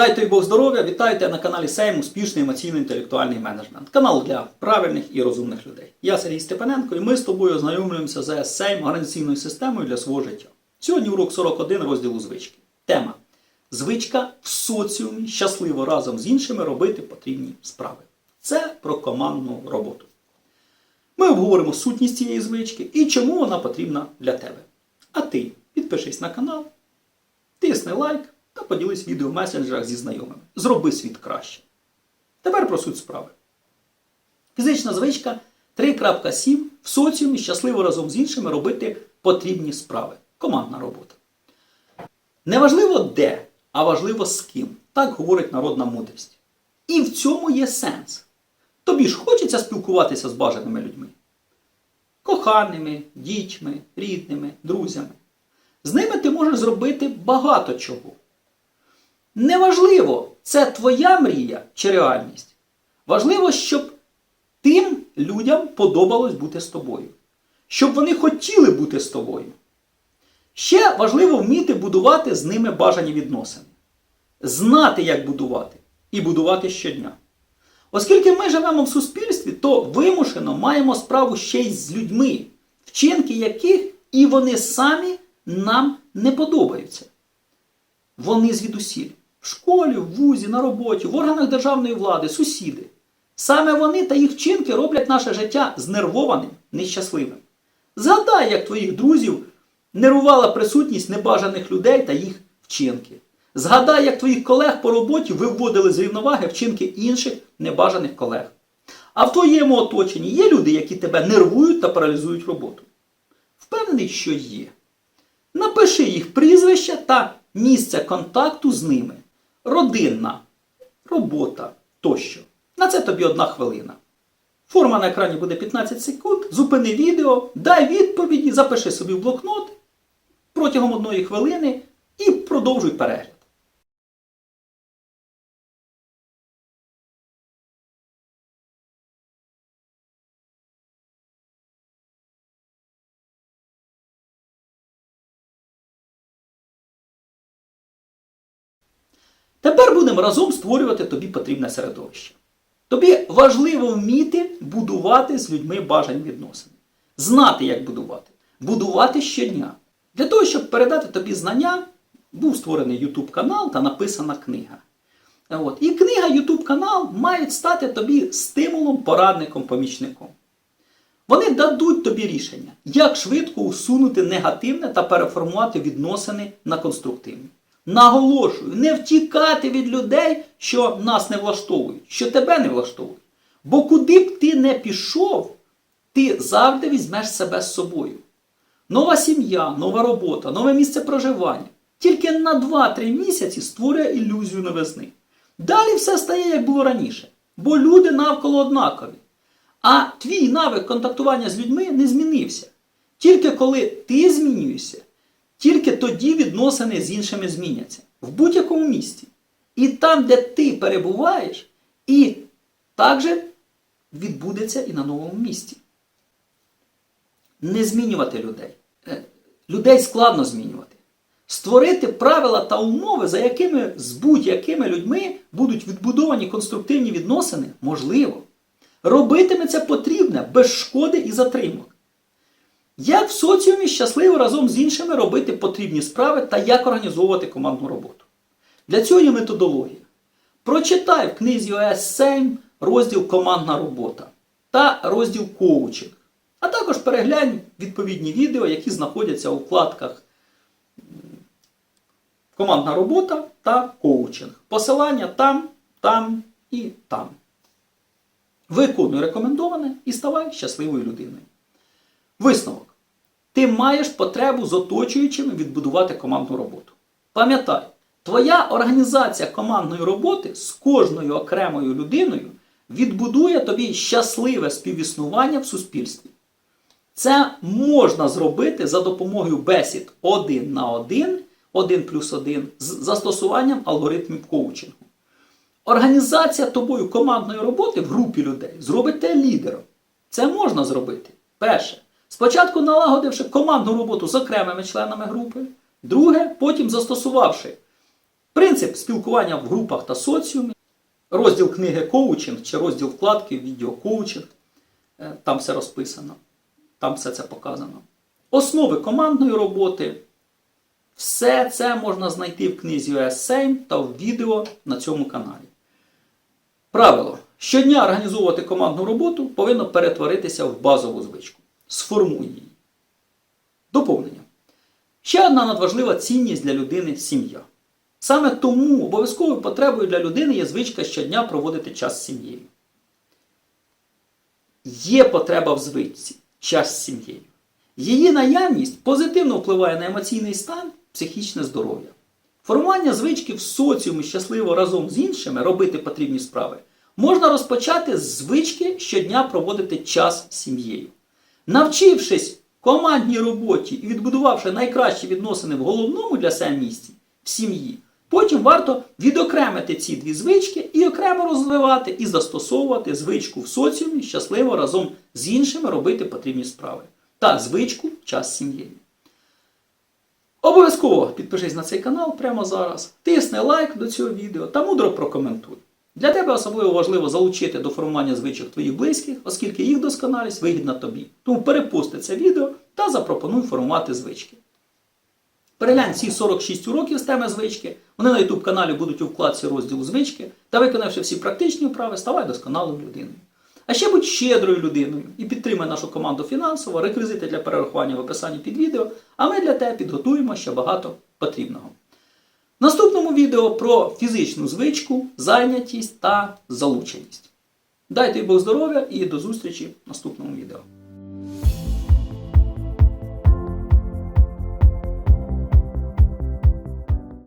Дайте Бог здоров'я, вітайте на каналі Сейм Успішний емоційно-інтелектуальний менеджмент. Канал для правильних і розумних людей. Я Сергій Степаненко і ми з тобою ознайомлюємося з Сейм організаційною системою для свого життя. Сьогодні урок 41 розділу звички. Тема Звичка в соціумі щасливо разом з іншими робити потрібні справи. Це про командну роботу. Ми обговоримо сутність цієї звички і чому вона потрібна для тебе. А ти підпишись на канал, тисни лайк та поділись відео в месенджерах зі знайомими. Зроби світ краще. Тепер про суть справи. Фізична звичка 3.7 в соціумі щасливо разом з іншими робити потрібні справи. Командна робота. Неважливо де, а важливо з ким. Так говорить народна мудрість. І в цьому є сенс. Тобі ж хочеться спілкуватися з бажаними людьми. Коханими, дітьми, рідними, друзями. З ними ти можеш зробити багато чого. Неважливо, це твоя мрія чи реальність. Важливо, щоб тим людям подобалось бути з тобою. Щоб вони хотіли бути з тобою. Ще важливо вміти будувати з ними бажані відносини. Знати, як будувати, і будувати щодня. Оскільки ми живемо в суспільстві, то вимушено маємо справу ще й з людьми, вчинки яких і вони самі нам не подобаються. Вони звідусіль. В школі, в вузі, на роботі, в органах державної влади, сусіди. Саме вони та їх вчинки роблять наше життя знервованим, нещасливим. Згадай, як твоїх друзів нервувала присутність небажаних людей та їх вчинки. Згадай, як твоїх колег по роботі виводили з рівноваги вчинки інших небажаних колег. А в твоєму оточенні є люди, які тебе нервують та паралізують роботу. Впевнений, що є. Напиши їх прізвища та місце контакту з ними. Родинна, робота тощо. На це тобі одна хвилина. Форма на екрані буде 15 секунд. Зупини відео, дай відповіді, запиши собі в блокнот протягом одної хвилини і продовжуй перегляд. Тепер будемо разом створювати тобі потрібне середовище. Тобі важливо вміти будувати з людьми бажані відносини. Знати, як будувати. Будувати щодня. Для того, щоб передати тобі знання, був створений YouTube канал та написана книга. От. І книга, YouTube канал мають стати тобі стимулом, порадником, помічником. Вони дадуть тобі рішення, як швидко усунути негативне та переформувати відносини на конструктивні. Наголошую, не втікати від людей, що нас не влаштовують, що тебе не влаштовують. Бо куди б ти не пішов, ти завжди візьмеш себе з собою. Нова сім'я, нова робота, нове місце проживання. Тільки на 2-3 місяці створює ілюзію новизни. Далі все стає, як було раніше, бо люди навколо однакові. А твій навик контактування з людьми не змінився. Тільки коли ти змінюєшся, тоді відносини з іншими зміняться в будь-якому місті. І там, де ти перебуваєш, і також відбудеться і на новому місті. Не змінювати людей. Е, Людей складно змінювати. Створити правила та умови, за якими з будь-якими людьми будуть відбудовані конструктивні відносини, можливо. Робитиме це потрібне без шкоди і затримок. Як в соціумі щасливо разом з іншими робити потрібні справи та як організовувати командну роботу. Для цього є методологія. Прочитай в книзі ОС 7 розділ Командна робота та розділ коучинг. А також переглянь відповідні відео, які знаходяться у вкладках Командна робота та коучинг. Посилання там, там і там. Виконуй рекомендоване і ставай щасливою людиною. Висновок. Ти маєш потребу з оточуючими відбудувати командну роботу. Пам'ятай, твоя організація командної роботи з кожною окремою людиною відбудує тобі щасливе співіснування в суспільстві. Це можна зробити за допомогою бесід один на один, один плюс один, з застосуванням алгоритмів коучингу. Організація тобою командної роботи в групі людей зробить тебе лідером. Це можна зробити. Перше. Спочатку налагодивши командну роботу з окремими членами групи. Друге, потім застосувавши Принцип спілкування в групах та соціумі, розділ книги коучинг чи розділ вкладки відео коучинг. Е, Там все розписано, там все це показано. Основи командної роботи. Все це можна знайти в книзі US Same та в відео на цьому каналі. Правило. Щодня організовувати командну роботу повинно перетворитися в базову звичку. Сформуй її. Доповнення. Ще одна надважлива цінність для людини сім'я. Саме тому обов'язковою потребою для людини є звичка щодня проводити час з сім'єю. Є потреба в звичці час з сім'єю. Її наявність позитивно впливає на емоційний стан, психічне здоров'я. Формування звички в соціумі щасливо разом з іншими робити потрібні справи можна розпочати з звички щодня проводити час з сім'єю. Навчившись командній роботі і відбудувавши найкращі відносини в головному для себе місці в сім'ї, потім варто відокремити ці дві звички і окремо розвивати і застосовувати звичку в соціумі щасливо разом з іншими робити потрібні справи. Так, звичку час сім'єю. Обов'язково підпишись на цей канал прямо зараз, тисни лайк до цього відео та мудро прокоментуй. Для тебе особливо важливо залучити до формування звичок твоїх близьких, оскільки їх досконалість вигідна тобі. Тому перепусти це відео та запропонуй формувати звички. Переглянь всі 46 уроків з теми звички. Вони на YouTube каналі будуть у вкладці розділу звички та виконавши всі практичні вправи, ставай досконалою людиною. А ще будь щедрою людиною і підтримай нашу команду фінансово, реквізити для перерахування в описанні під відео, а ми для тебе підготуємо ще багато потрібного. Наступному відео про фізичну звичку, зайнятість та залученість. Дайте Бог здоров'я і до зустрічі в наступному відео.